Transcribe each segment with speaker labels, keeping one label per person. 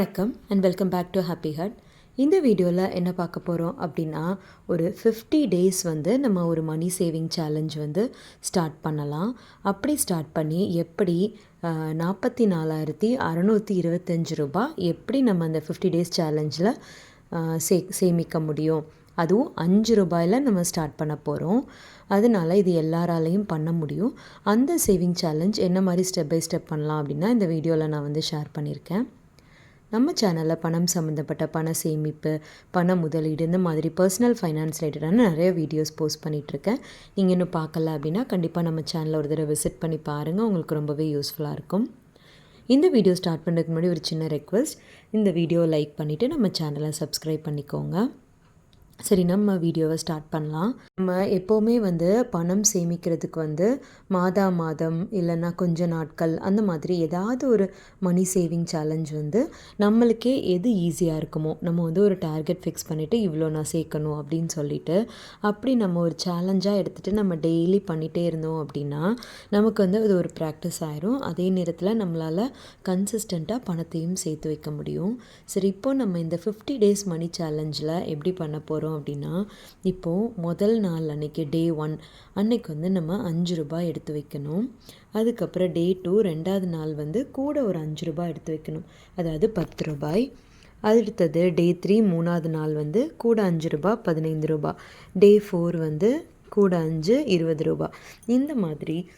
Speaker 1: வணக்கம் and welcome back to happy hut இந்த வீடியோவில் என்ன பார்க்க போகிறோம் அப்படின்னா ஒரு ஃபிஃப்டி டேஸ் வந்து நம்ம ஒரு மணி சேவிங் சேலஞ்ச் வந்து ஸ்டார்ட் பண்ணலாம். அப்படி ஸ்டார்ட் பண்ணி எப்படி நாற்பத்தி நாலாயிரத்தி அறநூற்றி இருபத்தஞ்சி ரூபாய் எப்படி நம்ம அந்த ஃபிஃப்டி டேஸ் சேலஞ்சில் சே சேமிக்க முடியும். அதுவும் அஞ்சு ரூபாயில் நம்ம ஸ்டார்ட் பண்ண போகிறோம் அதனால் இது எல்லாராலையும் பண்ண முடியும். அந்த சேவிங் சேலஞ்ச் என்ன மாதிரி ஸ்டெப் பை ஸ்டெப் பண்ணலாம் அப்படின்னா இந்த வீடியோவில் நான் வந்து ஷேர் பண்ணியிருக்கேன். நம்ம சேனலில் பணம் சம்மந்தப்பட்ட பண சேமிப்பு பண முதலீடு இந்த மாதிரி பர்சனல் ஃபைனான்ஸ் ரிலேட்டடான நிறைய வீடியோஸ் போஸ்ட் பண்ணிகிட்ருக்கேன் நீங்கள் இன்னும் பார்க்கல அப்படின்னா கண்டிப்பாக நம்ம சேனலில் ஒரு தடவை விசிட் பண்ணி பாருங்கள் உங்களுக்கு ரொம்பவே யூஸ்ஃபுல்லாக இருக்கும். இந்த வீடியோ ஸ்டார்ட் பண்ணுறதுக்கு முன்னாடி ஒரு சின்ன ரெக்வஸ்ட் இந்த வீடியோ லைக் பண்ணிவிட்டு நம்ம சேனலை சப்ஸ்கிரைப் பண்ணிக்கோங்க. சரி நம்ம வீடியோவை ஸ்டார்ட் பண்ணலாம். நம்ம எப்போவுமே வந்து பணம் சேமிக்கிறதுக்கு வந்து மாதா மாதம் இல்லைன்னா கொஞ்ச நாட்கள் அந்த மாதிரி ஏதாவது ஒரு மணி சேவிங் சேலஞ்ச் வந்து நம்மளுக்கே எது ஈஸியாக இருக்குமோ நம்ம வந்து ஒரு டார்கெட் ஃபிக்ஸ் பண்ணிவிட்டு இவ்வளோ நான் சேர்க்கணும் அப்படின்னு சொல்லிட்டு அப்படி நம்ம ஒரு சேலஞ்சாக எடுத்துகிட்டு நம்ம டெய்லி பண்ணிகிட்டே இருந்தோம் அப்படின்னா நமக்கு வந்து அது ஒரு ப்ராக்டிஸ் ஆயிரும். அதே நேரத்தில் நம்மளால் கன்சிஸ்டண்ட்டாக பணத்தையும் சேர்த்து வைக்க முடியும். சரி இப்போ நம்ம இந்த ஃபிஃப்டி டேஸ் மணி சேலஞ்சில் எப்படி பண்ண போகிறோம் பண்ணுறோம் அப்படின்னா இப்போது முதல் நாள் அன்றைக்கி டே ஒன் அன்னைக்கு வந்து நம்ம அஞ்சு ரூபாய் எடுத்து வைக்கணும். அதுக்கப்புறம் டே டூ ரெண்டாவது நாள் வந்து கூட ஒரு அஞ்சு ரூபாய் எடுத்து வைக்கணும். அதாவது பத்து ரூபாய். அடுத்தது டே த்ரீ மூணாவது நாள் வந்து கூட அஞ்சு ரூபா பதினைந்து ரூபா டே ஃபோர் வந்து கூட அஞ்சு இருபது ரூபா இந்த மாதிரி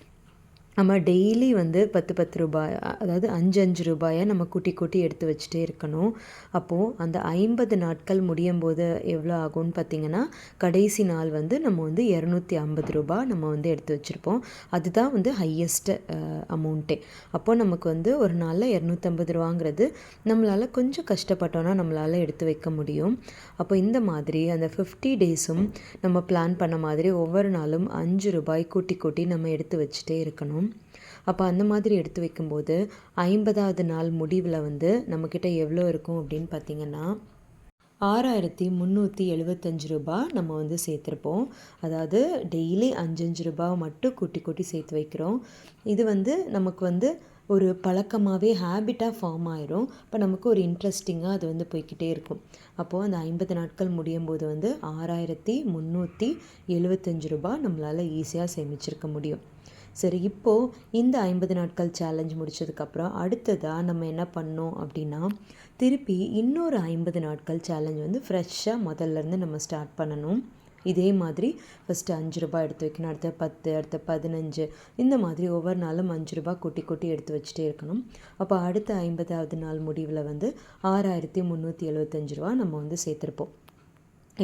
Speaker 1: நம்ம டெய்லி வந்து பத்து பத்து ரூபாய் அதாவது அஞ்சு அஞ்சு ரூபாயை நம்ம கூட்டி கூட்டி எடுத்து வச்சுட்டே இருக்கணும். அப்போது அந்த ஐம்பது நாட்கள் முடியும் போது எவ்வளோ ஆகும்னு பார்த்திங்கன்னா கடைசி நாள் வந்து நம்ம வந்து இரநூத்தி ஐம்பது ரூபாய் நம்ம வந்து எடுத்து வச்சுருப்போம். அதுதான் வந்து ஹையஸ்ட்டு அமௌண்ட்டே அப்போது நமக்கு வந்து ஒரு நாளில் இரநூத்தம்பது ரூபாங்கிறது நம்மளால் கொஞ்சம் கஷ்டப்பட்டோன்னா நம்மளால் எடுத்து வைக்க முடியும். அப்போ இந்த மாதிரி அந்த ஃபிஃப்டி டேஸும் நம்ம பிளான் பண்ண மாதிரி ஒவ்வொரு நாளும் அஞ்சு ரூபாய் கூட்டி கூட்டி நம்ம எடுத்து வச்சுட்டே இருக்கணும். அப்போ அந்த மாதிரி எடுத்து வைக்கும்போது ஐம்பதாவது நாள் முடிவில் வந்து நம்மக்கிட்ட எவ்வளோ இருக்கும் அப்படின்னு பார்த்திங்கன்னா ஆறாயிரத்தி முந்நூற்றி எழுபத்தஞ்சு ரூபா நம்ம வந்து சேர்த்துருப்போம். அதாவது டெய்லி அஞ்சஞ்சு ரூபா மட்டும் கூட்டி கூட்டி சேர்த்து வைக்கிறோம். இது வந்து நமக்கு வந்து ஒரு பழக்கமாகவே ஹேபிட்டாக ஃபார்ம் ஆயிரும். இப்போ நமக்கு ஒரு இன்ட்ரெஸ்டிங்காக அது வந்து போய்கிட்டே இருக்கும். அப்போது அந்த ஐம்பது நாட்கள் முடியும் போது வந்து ஆறாயிரத்தி முந்நூற்றி எழுபத்தஞ்சு ரூபா நம்மளால் ஈஸியாக சேமிச்சிருக்க முடியும். சரி இப்போது இந்த ஐம்பது நாட்கள் சேலஞ்ச் முடித்ததுக்கப்புறம் அடுத்ததாக நம்ம என்ன பண்ணோம் அப்படின்னா திருப்பி இன்னொரு ஐம்பது நாட்கள் சேலஞ்ச் வந்து ஃப்ரெஷ்ஷாக முதல்லேருந்து நம்ம ஸ்டார்ட் பண்ணணும். இதே மாதிரி ஃபஸ்ட்டு அஞ்சு ரூபாய் எடுத்து வைக்கணும் அடுத்த பத்து அடுத்த பதினஞ்சு இந்த மாதிரி ஒவ்வொரு நாளும் அஞ்சு ரூபாய் கொட்டி கொட்டி எடுத்து வச்சுட்டே இருக்கணும். அப்போ அடுத்த ஐம்பதாவது நாள் முடிவில் வந்து ஆறாயிரத்தி முந்நூற்றி எழுபத்தஞ்சு ரூபா நம்ம வந்து சேர்த்துருப்போம்.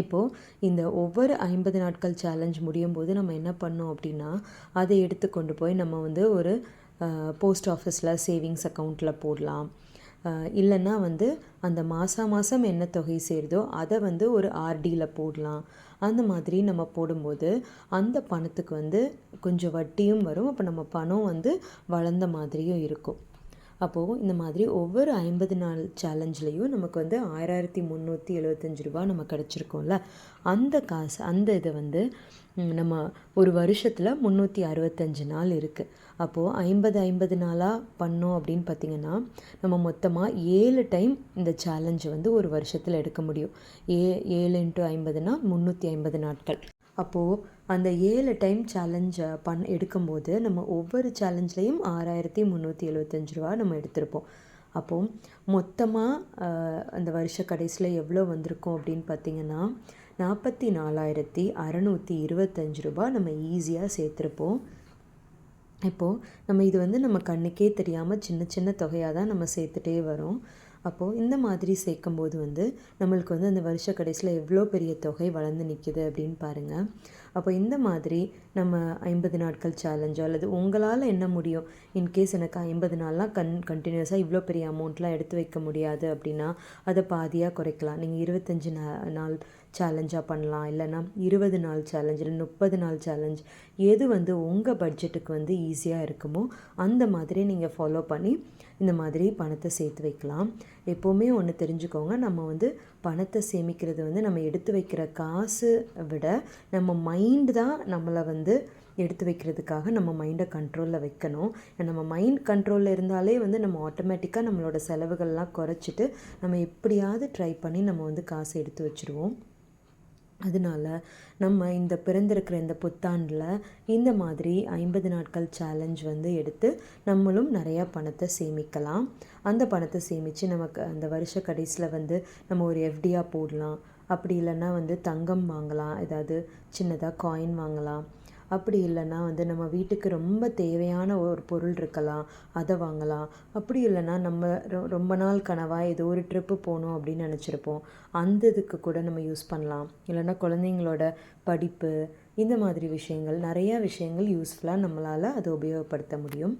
Speaker 1: இப்போது இந்த ஒவ்வொரு ஐம்பது நாட்கள் சேலஞ்ச் முடியும் போது நம்ம என்ன பண்ணோம் அப்படின்னா அதை எடுத்து கொண்டு போய் நம்ம வந்து ஒரு போஸ்ட் ஆஃபீஸில் சேவிங்ஸ் அக்கௌண்ட்டில் போடலாம். இல்லைன்னா வந்து அந்த மாதம் மாதம் என்ன தொகை சேருதோ அதை வந்து ஒரு ஆர்டியில் போடலாம். அந்த மாதிரி நம்ம போடும்போது அந்த பணத்துக்கு வந்து கொஞ்சம் வட்டியும் வரும். அப்போ நம்ம பணம் வந்து வளர்ந்த மாதிரியும் இருக்கும். அப்போது இந்த மாதிரி ஒவ்வொரு ஐம்பது நாள் சேலஞ்சிலையும் நமக்கு வந்து ஆயிரத்தி முந்நூற்றி எழுபத்தஞ்சு ரூபா நம்ம கிடச்சிருக்கோம்ல. அந்த காசு அந்த இதை வந்து நம்ம ஒரு வருஷத்தில் முந்நூற்றி அறுபத்தஞ்சு நாள் இருக்குது அப்போது ஐம்பது ஐம்பது நாளாக பண்ணோம் அப்படின்னு பார்த்திங்கன்னா நம்ம மொத்தமாக ஏழு டைம் இந்த சேலஞ்சை வந்து ஒரு வருஷத்தில் எடுக்க முடியும். ஏ ஏழு இன்ட்டு ஐம்பதுனா முந்நூற்றி ஐம்பது நாட்கள். அப்போது அந்த ஏழு டைம் சேலஞ்சை பண் எடுக்கும்போது நம்ம ஒவ்வொரு சேலஞ்ச்லேயும் ஆறாயிரத்தி முந்நூற்றி எழுபத்தஞ்சு ரூபா நம்ம எடுத்திருப்போம். அப்போது மொத்தமாக அந்த வருஷ கடைசியில் எவ்வளோ வந்திருக்கும் அப்படின்னு பார்த்திங்கன்னா நாற்பத்தி நாலாயிரத்தி அறநூற்றி இருபத்தஞ்சு ரூபா நம்ம ஈஸியாக சேர்த்துருப்போம். இப்போது நம்ம இது வந்து நம்ம கண்ணுக்கே தெரியாமல் சின்ன சின்ன தொகையாக தான் நம்ம சேர்த்துட்டே வரோம். அப்போது இந்த மாதிரி சேர்க்கும்போது வந்து நம்மளுக்கு வந்து அந்த வருஷ கடைசியில் எவ்வளோ பெரிய தொகை வளர்ந்து நிற்கிது அப்படின்னு பாருங்கள் அப்போ இந்த மாதிரி நம்ம ஐம்பது நாட்கள் சேலஞ்சோ அல்லது உங்களால் என்ன முடியும்? இன்கேஸ் எனக்கு ஐம்பது நாள்லாம் கன் கண்டினியூஸாக இவ்வளோ பெரிய அமௌண்ட்லாம் எடுத்து வைக்க முடியாது அப்படின்னா அதை பாதியாக குறைக்கலாம். நீங்கள் இருபத்தஞ்சி நாள் சேலஞ்சாக பண்ணலாம். இல்லைனா இருபது நாள் சேலஞ்ச் இல்லை முப்பது நாள் சேலஞ்ச் எது வந்து உங்கள் பட்ஜெட்டுக்கு வந்து ஈஸியாக இருக்குமோ அந்த மாதிரி நீங்கள் ஃபாலோ பண்ணி இந்த மாதிரி பணத்தை சேர்த்து வைக்கலாம். எப்போவுமே ஒன்று தெரிஞ்சுக்கோங்க. நம்ம வந்து பணத்தை சேமிக்கிறது வந்து நம்ம எடுத்து வைக்கிற காசு விட நம்ம மைண்டு தான் நம்மளை வந்து எடுத்து வைக்கிறதுக்காக நம்ம மைண்டை கண்ட்ரோலில் வைக்கணும். நம்ம மைண்ட் கண்ட்ரோலில் இருந்தாலே வந்து நம்ம ஆட்டோமேட்டிக்காக நம்மளோட செலவுகள்லாம் குறைச்சிட்டு நம்ம எப்படியாவது ட்ரை பண்ணி நம்ம வந்து காசு எடுத்து வச்சுருவோம். அதனால நம்ம இந்த பிறந்திருக்கிற இந்த புத்தாண்டில் இந்த மாதிரி ஐம்பது நாட்கள் சேலஞ்ச் வந்து எடுத்து நம்மளும் நிறையா பணத்தை சேமிக்கலாம். அந்த பணத்தை சேமித்து நமக்கு அந்த வருஷ கடைசியில் வந்து நம்ம ஒரு எஃப்டியாக போடலாம். அப்படி இல்லைன்னா வந்து தங்கம் வாங்கலாம். ஏதாவது சின்னதாக காயின் வாங்கலாம். அப்படி இல்லைன்னா வந்து நம்ம வீட்டுக்கு ரொம்ப தேவையான ஒரு பொருள் இருக்கலாம் அதை வாங்கலாம். அப்படி இல்லைன்னா நம்ம ரொ ரொம்ப நாள் கனவாக ஏதோ ஒரு ட்ரிப்பு போகணும் அப்படின்னு நினச்சிருப்போம். அந்த இதுக்கு கூட நம்ம யூஸ் பண்ணலாம். இல்லைன்னா குழந்தைங்களோட படிப்பு இந்த மாதிரி விஷயங்கள் நிறையா விஷயங்கள் யூஸ்ஃபுல்லாக நம்மளால் அதை உபயோகப்படுத்த முடியும்.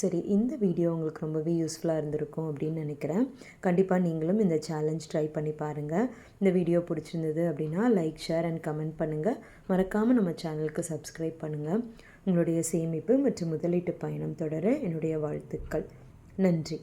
Speaker 1: சரி இந்த வீடியோ உங்களுக்கு ரொம்பவே யூஸ்ஃபுல்லாக இருந்திருக்கும் அப்படின்னு நினைக்கிறேன். கண்டிப்பாக நீங்களும் இந்த சேலஞ்ச் ட்ரை பண்ணி பாருங்கள் இந்த வீடியோ பிடிச்சிருந்தது அப்படின்னா லைக் ஷேர் அண்ட் கமெண்ட் பண்ணுங்கள் மறக்காமல் நம்ம சேனலுக்கு சப்ஸ்கிரைப் பண்ணுங்கள் உங்களுடைய சேமிப்பு மற்றும் முதலீட்டு பயணம் தொடர என்னுடைய வாழ்த்துக்கள். நன்றி.